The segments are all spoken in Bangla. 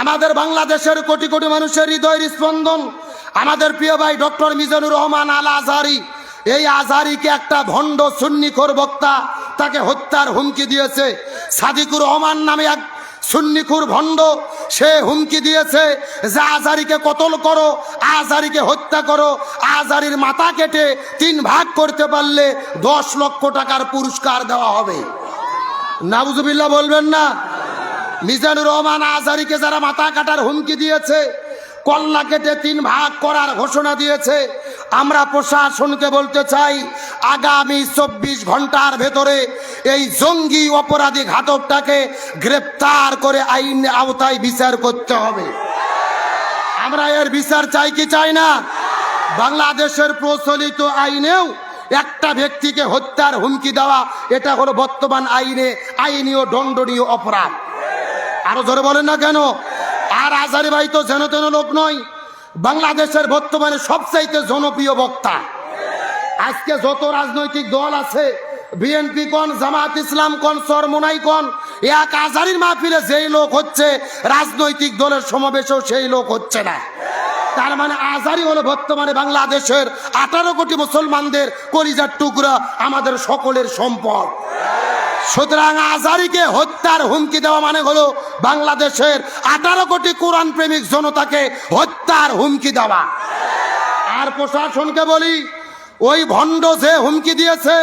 আমাদের বাংলাদেশের কোটি কোটি মানুষের হৃদয়ের স্পন্দন। আমাদের প্রিয় ভাই ডক্টর মিজানুর রহমান আল আজহারি এই আজহারিকে একটা ভণ্ড সুন্নিখোর বক্তা তাকে হত্যার হুমকি দিয়েছে। সাদিকুর রহমান নামে এক সুন্নিখুর ভণ্ড, সে হুমকি দিয়েছে যে আজারিকে কতল করো আজারিকে হত্যা করো আজারির মাথা কেটে তিন ভাগ করতে পারলে দশ লক্ষ টাকার পুরস্কার দেওয়া হবে। নাবুজুবিল্লাহ বলবেন না? মিজানুর রহমান আজারিকে যারা মাথা কাটার হুমকি দিয়েছে, কল্লা কেটে তিন ভাগ করার ঘোষণা দিয়েছে, আমরা প্রশাসনকে বলতে চাই, আগামী চব্বিশ ঘণ্টার ভেতরে এই জঙ্গি অপরাধী ঘাতকটাকে গ্রেপ্তার করে আইন আওতায় বিচার করতে হবে। আমরা এর বিচার চাই কি চাই না? বাংলাদেশের প্রচলিত আইনেও একটা ব্যক্তিকে হত্যার হুমকি দেওয়া, এটা হলো বর্তমান আইনে আইনি ও দণ্ডনীয় অপরাধ। আরও জোরে বলেন না কেন? আর আজারি ভাই তো যেন তেন লোক নয়, বাংলাদেশের বর্তমানে সবচাইতে জনপ্রিয় বক্তা। আজকে যত রাজনৈতিক দল আছে, বিএনপি কোন, জামাত ইসলাম কোন, সরমোনাই কোন, এক আজারির মাহফিলে যেই লোক হচ্ছে, রাজনৈতিক দলের সমাবেশেও সেই লোক হচ্ছে না। তার মানে আজারি হলো বর্তমানে বাংলাদেশের আঠারো কোটি মুসলমানদের কলিজার টুকরা আমাদের সকলের সম্পদ। সুতরাং আজারিকে হত্যার হুমকি দেওয়া মানে হলো বাংলাদেশের আঠারো কোটি কোরআন প্রেমিক জনতাকে হত্যার হুমকি দেওয়া। আর প্রশাসনকে বলি, ওই ভণ্ড যে হুমকি দিয়েছে,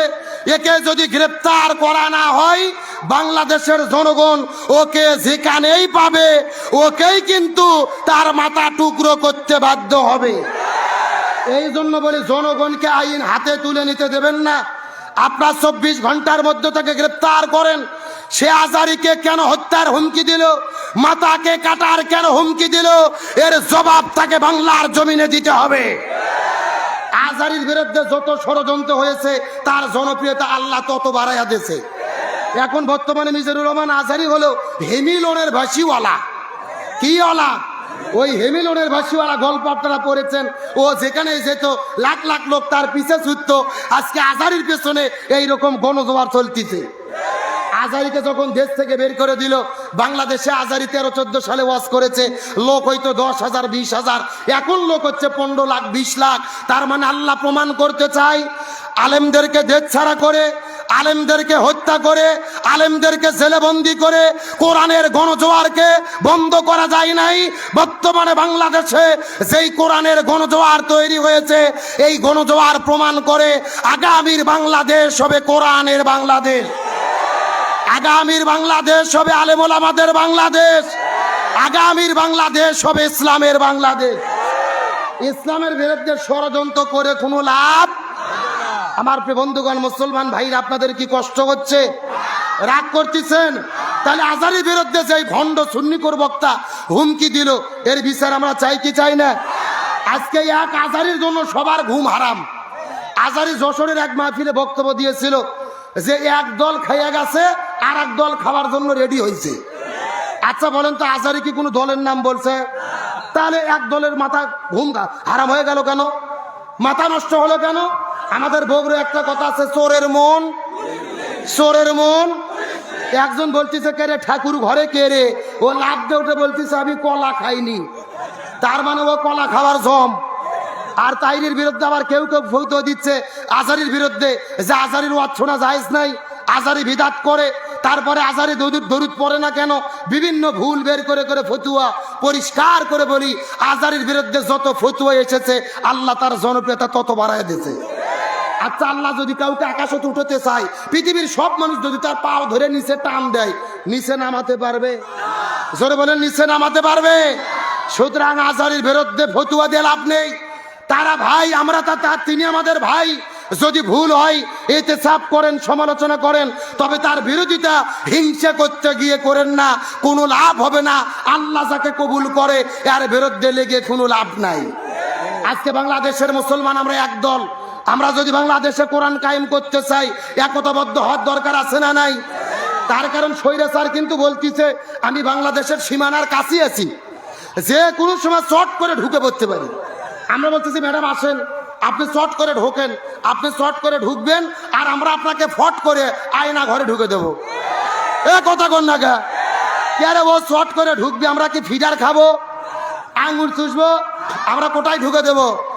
একে যদি গ্রেপ্তার করা না হয়, বাংলাদেশের জনগণ ওকে যেখানেই পাবে, ওকেই কিন্তু তার মাথা টুকরো করতে বাধ্য হবে। এই জন্য বলি, জনগণকে আইন হাতে তুলে নিতে দেবেন না। আপনার চব্বিশ ঘণ্টার মধ্যে তাকে গ্রেপ্তার করেন। সে আজারিকে কেন হত্যার হুমকি দিল? মাতাকে কাটার কেন হুমকি দিল? এর জবাব তাকে বাংলার জমিনে দিতে হবে। আজারির বিরুদ্ধে যত ষড়যন্ত্র হয়েছে, তার জনপ্রিয়তা আল্লাহ তত বাড়াইয়া দিয়েছে। এখন বর্তমানে মিজানুর রহমান আজারি হলো হেমিলনের ভাসিওয়ালা কি ওলা ওই হেমিলনের ভাসিওয়ালা গল্প আপনারা পড়েছেন। ও যেখানে যেত, লাখ লাখ লোক তার পিছে ছুটত। আজকে আজারির পেছনে এইরকম গণজোয়ার চলতিছে। আজারিকে যখন দেশ থেকে বের করে দিল, বাংলাদেশে আজারি তেরো চোদ্দ সালে ওয়াজ করেছে, লোক হয়তো দশ হাজার, বিশ হাজার। এখন লোক হচ্ছে পনেরো লাখ, বিশ লাখ। তার মানে আল্লাহ প্রমাণ করতে চাই আলেমদেরকে দেশ ছাড়া করে আলেমদেরকে হত্যা করে, আলেমদেরকে জেলেবন্দি করে কোরআনের গণজোয়ারকে বন্ধ করা যায় নাই। বর্তমানে বাংলাদেশে যেই কোরআনের গণজোয়ার তৈরি হয়েছে, এই গণজোয়ার প্রমাণ করে আগামীর বাংলাদেশ হবে কোরআনের বাংলাদেশ। আগামীর বাংলাদেশ হবে আলেমুল আমাদের বাংলাদেশ। আগামীর বাংলাদেশ হবে ইসলামের বাংলাদেশ। ইসলামের বিরুদ্ধে ষড়যন্ত্র করে কোনো লাভ আমার বন্ধুগণ, মুসলমান ভাইরা, আপনাদের কি কষ্ট হচ্ছে? রাগ করতেছেন? তাহলে আজারির বিরুদ্ধে যে ভণ্ড সুন্নিকর বক্তা হুমকি দিল, এর বিচার আমরা চাই কি চাই না? আজকে এক আজারির জন্য সবার ঘুম হারাম। আজারি যশোরের এক মাহফিলে বক্তব্য দিয়েছিল যে এক দল খাইয়া গেছে আর এক দল খাওয়ার জন্য রেডি হয়েছে আচ্ছা বলেন তো আজারি কি কোনো দলের নাম বলছে? তাহলে এক দলের মাথা ঘুম হারাম হয়ে গেল কেন? মাথা নষ্ট হলো কেন? আমাদের বগুড়ে একটা কথা আছে, চোরের মন। চোরের মন। একজন বলতেছে, কে রে, ঠাকুর ঘরে কে রে? ও লাভ দিয়ে উঠে বলতেছে, আমি কলা খাইনি। তার মানে ও কলা খাওয়ার জম। আর তাইরির বিরুদ্ধে আবার কেউ কেউ ফৌত দিচ্ছে, আজারির বিরুদ্ধে। যে আজারির ওয়াজ শোনা নাই, আজারি বিদাত করে, তারপরে আজারি দরুদ দরুদ পড়ে না কেন? বিভিন্ন ভুল বের করে করে ফতুয়া পরিষ্কার করে বলি, আজারির বিরুদ্ধে যত ফতুয়া এসেছে, আল্লাহ তার জনপ্রিয়তা তত বাড়ায় দিয়েছে। আচ্ছা আল্লাহ যদি কাউকে আকাশত উঠতে চায়, পৃথিবীর সব মানুষ যদি তার পাও ধরে নিচে টান দেয়, নিচে নামাতে পারবে? জোরে বলেন, নিচে নামাতে পারবে? সুতরাং আজারির বিরুদ্ধে ফতুয়া দিয়ে লাভ নেই। তারা ভাই, আমরা তা তার তিনি আমাদের ভাই। যদি ভুল হয় এতে চাপ করেন, সমালোচনা করেন, তবে তার বিরোধিতা হিংসা করতে গিয়ে করেন না। কোনো লাভ হবে না। আল্লাহ যাকে কবুল করে, এর বিরুদ্ধে লেগে কোনো লাভ নাই। আজকে বাংলাদেশের মুসলমান আমরা একদল। আমরা যদি বাংলাদেশে কোরআন কায়েম করতে চাই, একতাবদ্ধ হওয়ার দরকার আছে না নাই? তার কারণ স্বৈরাচার কিন্তু বলতিছে, আমি বাংলাদেশের সীমানার কাছে আছি। যে কোনো সময় চট করে ঢুকে পড়তে পারি। আমরা বলতেছি, ম্যাডাম, আসেন। আপনি চট করে ঢোকেন। আপনি চট করে ঢুকবেন আর আমরা আপনাকে ফট করে আয়না ঘরে ঢুকে দেবো। এ কথা কন না আরে ও শর্ট করে ঢুকবে? আমরা কি ফিডার খাব? আঙুর চুষবো? আমরা কোটায় ঢুকে দেবো?